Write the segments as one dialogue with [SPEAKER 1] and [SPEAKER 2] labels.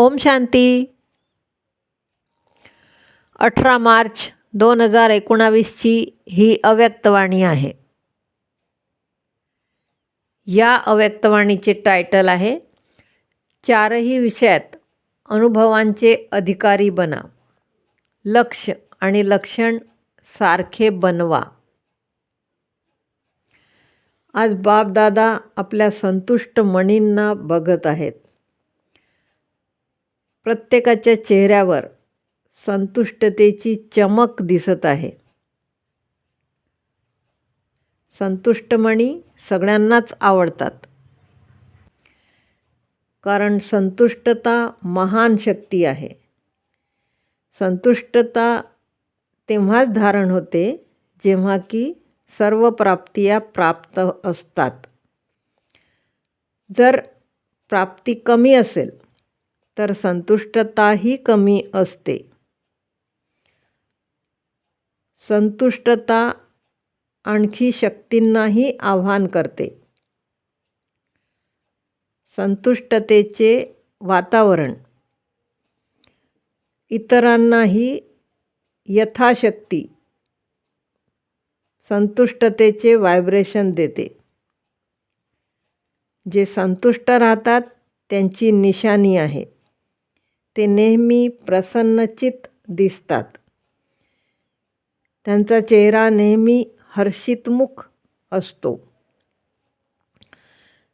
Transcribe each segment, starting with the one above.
[SPEAKER 1] ओम शांती. अठरा मार्च दोन हजार एकोणावीसची ही अव्यक्तवाणी आहे. या अव्यक्तवाणीचे टायटल आहे चारही विषयात अनुभवांचे अधिकारी बना लक्ष आणि लक्षण सारखे बनवा. आज बापदादा आपल्या संतुष्ट मणींना बघत आहेत. प्रत्येकाच्या चेहऱ्यावर संतुष्टतेची चमक दिसत आहे. संतुष्टमणी सगळ्यांनाच आवडतात. कारण संतुष्टता महान शक्ती आहे. संतुष्टता तेव्हाच धारण होते जेव्हा की सर्व प्राप्तिया प्राप्त असतात. जर प्राप्ती कमी असेल तर संतुष्टताही कमी असते. संतुष्टता आणखी शक्तींनाही आव्हान करते. संतुष्टतेचे वातावरण. इतरांनाही यथाशक्ती संतुष्टतेचे व्हायब्रेशन देते. जे संतुष्ट राहतात त्यांची निशाणी आहे. ते नेहमी प्रसन्नचित दिसतात. त्यांचा चेहरा नेहमी हर्षितमुख असतो.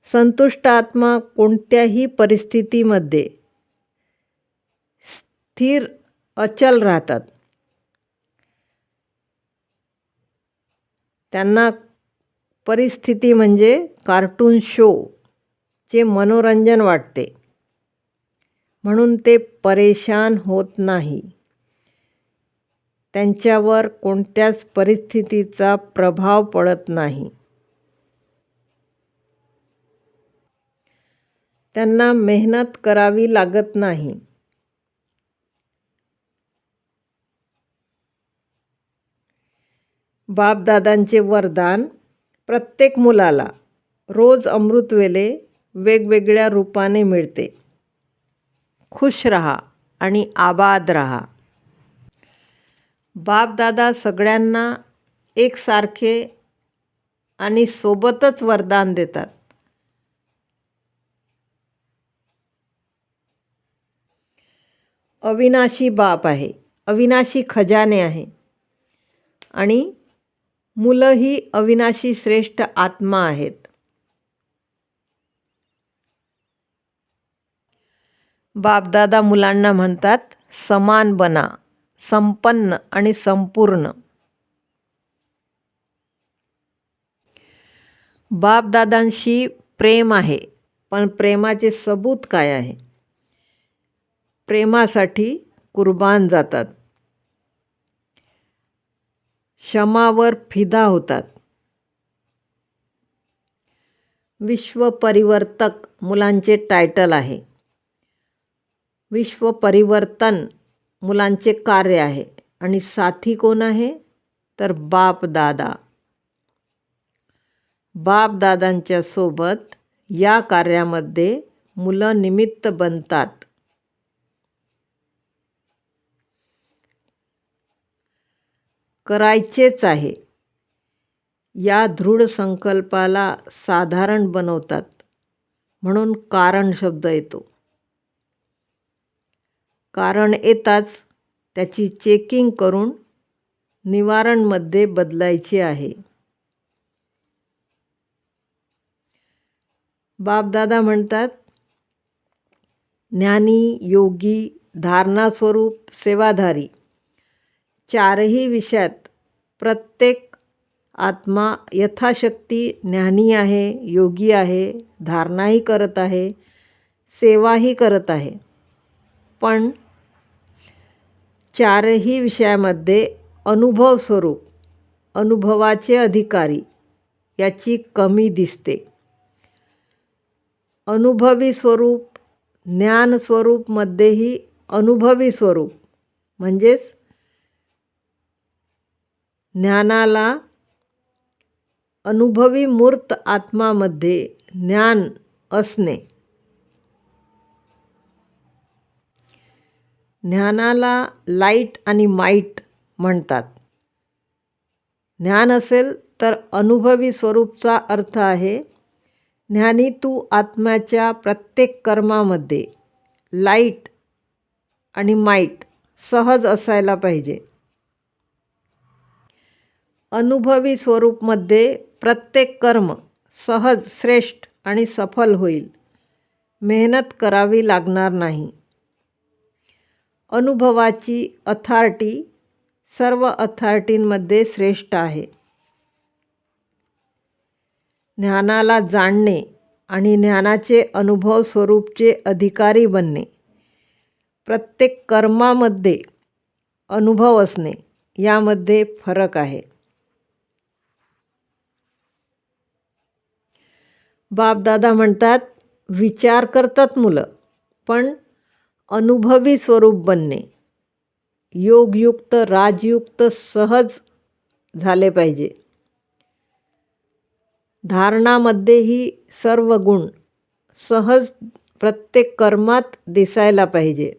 [SPEAKER 1] संतुष्ट आत्मा कोणत्याही परिस्थितीमध्ये स्थिर अचल राहतात. त्यांना परिस्थिती म्हणजे कार्टून शो चे मनोरंजन वाटते. म्हणून ते परेशान होत नाही. त्यांच्यावर कोणत्याच परिस्थितीचा प्रभाव पडत नाही. त्यांना मेहनत करावी लागत नाही. बापदादांचे वरदान प्रत्येक मुलाला रोज अमृतवेले वेगवेगळ्या रूपाने मिळते. खुश रहा आणि आबाद रहा. बापदादा सगळ्यांना एकसारखे आणि सोबतच वरदान देतात. अविनाशी बाप आहे. अविनाशी खजाने आहे. आणि मुलं ही अविनाशी श्रेष्ठ आत्मा आहेत. बापदादा मुलांना म्हणतात समान बना संपन्न आणि संपूर्ण. बापदादांशी प्रेम आहे पण प्रेमाचे सबूत काय आहे? प्रेमासाठी कुर्बान जातात. क्षमावर फिदा होतात. विश्वपरिवर्तक मुलांचे टायटल आहे. विश्व परिवर्तन मुलांचे कार्य आहे. आणि साथी कोण आहे? तर बाप दादा. बाप दादांच्या सोबत या कार्यामध्ये मुलं निमित्त बनतात. करायचेच आहे. या दृढ संकल्पाला साधारण बनवतात. म्हणून कारण शब्द येतो. कारण येताच त्याची चेकिंग करून निवारणमध्ये बदलायचे आहे. बापदादा म्हणतात ज्ञानी योगी धारणास्वरूप सेवाधारी चारही विषयात प्रत्येक आत्मा यथाशक्ती ज्ञानी आहे योगी आहे धारणाही करत आहे सेवाही करत आहे. पण चारही विषयामध्ये अनुभव स्वरूप अनुभवाचे अधिकारी याची कमी दिसते. अनुभवी स्वरूप ज्ञान स्वरूपमध्येही अनुभवी स्वरूप म्हणजेच ज्ञानाला अनुभवी मूर्त आत्मामध्ये ज्ञान असणे. ज्ञानाला लाइट आणि माईट म्हणतात. ज्ञान असेल तर अनुभवी स्वरूपचा अर्थ आहे ज्ञानी तू आत्म्याच्या प्रत्येक कर्मामध्ये लाइट आणि माईट सहज असायला पाहिजे. अनुभवी स्वरूपमध्ये प्रत्येक कर्म सहज श्रेष्ठ आणि सफल होईल. मेहनत करावी लागणार नाही. अनुभवाची अथॉरिटी सर्व अथॉरिटींमध्ये श्रेष्ठ आहे. ज्ञानाला जाणणे आणि ज्ञानाचे अनुभव स्वरूपचे अधिकारी बनणे प्रत्येक कर्मामध्ये अनुभव असणे यामध्ये फरक आहे. बापदादा म्हणतात विचार करतात मुलं पण अनुभवी स्वरूप बनणे. योगयुक्त राजयुक्त सहज झाले पाहिजे. धारणामध्येही सर्व गुण सहज प्रत्येक कर्मात दिसायला पाहिजे.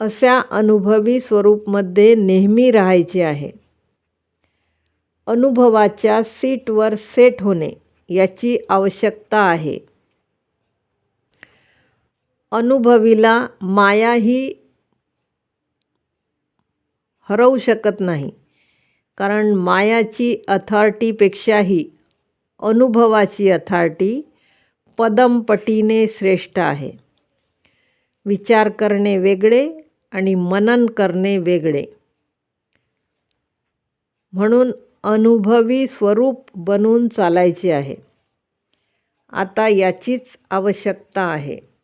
[SPEAKER 1] अशा अनुभवी स्वरूपमध्ये नेहमी राहायचे आहे. अनुभवाच्या सीटवर सेट होणे याची आवश्यकता आहे. अनुभवीला माया ही हरवू शकत नाही. कारण मायाची अथॉरिटीपेक्षाही अनुभवाची अथॉरिटी पदमपटीने श्रेष्ठ आहे. विचार करणे वेगळे आणि मनन करणे वेगळे. म्हणून अनुभवी स्वरूप बनून चालायचे आहे. आता याचीच आवश्यकता आहे.